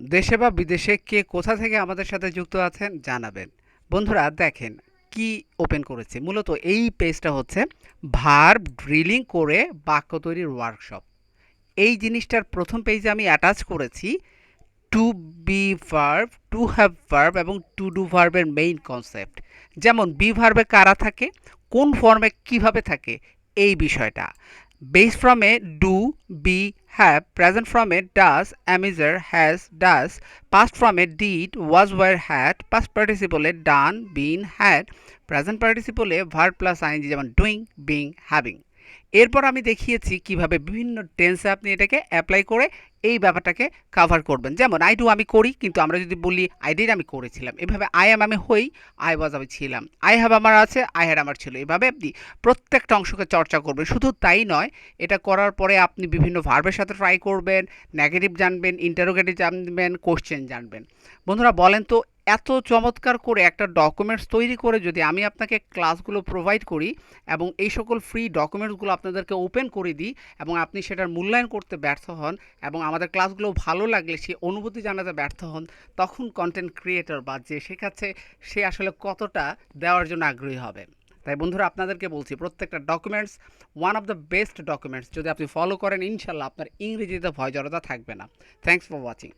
দেশে বা বিদেশে কে কোথা থেকে আমাদের সাথে যুক্ত আছেন জানাবেন। বন্ধুরা, দেখেন কি ওপেন করেছে। মূলত এই পেজটা হচ্ছে ভার্ব ড্রিলিং করে বাক্য তৈরির ওয়ার্কশপ এই জিনিসটার প্রথম পেজে আমি অ্যাটাচ করেছি to be verb to have verb এবং টু ডু ভার্বের মেইন কনসেপ্ট যেমন বি ভার্বে কারা থাকে, কোন ফর্মে কীভাবে থাকে, এই বিষয়টা। বেস ফ্রমে do be have present ফ্রমে does am is are has does past ফ্রমে did was were had past পার্টিসিপলে done been had present পার্টিসিপলে ভার্ব প্লাস আইনজি যেমন ডুইং বিং হ্যাভিং এরপর আমি দেখিয়েছি কীভাবে বিভিন্ন টেন্সে আপনি এটাকে অ্যাপ্লাই করে এই ব্যাপারটাকে কাভার করবেন। যেমন আই ডু আমি করি, কিন্তু আমরা যদি বলি আই ডিড আমি করেছিলাম। এভাবে আই এম আমি হই আই ওয়াজ আমি ছিলাম। আই হ্যাভ আমার আছে আই হ্যাড আমার ছিল। এভাবে আপনি প্রত্যেকটা অংশকে চর্চা করবেন। শুধু তাই নয়, এটা করার পরে আপনি বিভিন্ন ভার্বের সাথে ট্রাই করবেন নেগেটিভ জানবেন ইন্টারোগেটিভ জানবেন কোশ্চেন জানবেন। বন্ধুরা, বলেন তো এত চমৎকার করে একটা ডকুমেন্টস তৈরি করে যদি আমি আপনাকে ক্লাসগুলো প্রোভাইড করি এবং এই সকল ফ্রি ডকুমেন্টসগুলো আপনাদেরকে ওপেন করে দিই এবং আপনি সেটার মূল্যায়ন করতে ব্যর্থ হন এবং আমাদের ক্লাসগুলো ভালো লাগলে সে অনুভূতি জানাতে ব্যর্থ হন, তখন কন্টেন্ট ক্রিয়েটর বা যে শেখাচ্ছে, সে আসলে কতটা দেওয়ার জন্য আগ্রহী হবে। তাই বন্ধুরা, আপনাদেরকে বলছি, প্রত্যেকটা documents one of the best documents যদি আপনি ফলো করেন, ইনশাল্লাহ আপনার ইংরেজিতে ভয় জড়তা থাকবে না। Thanks for watching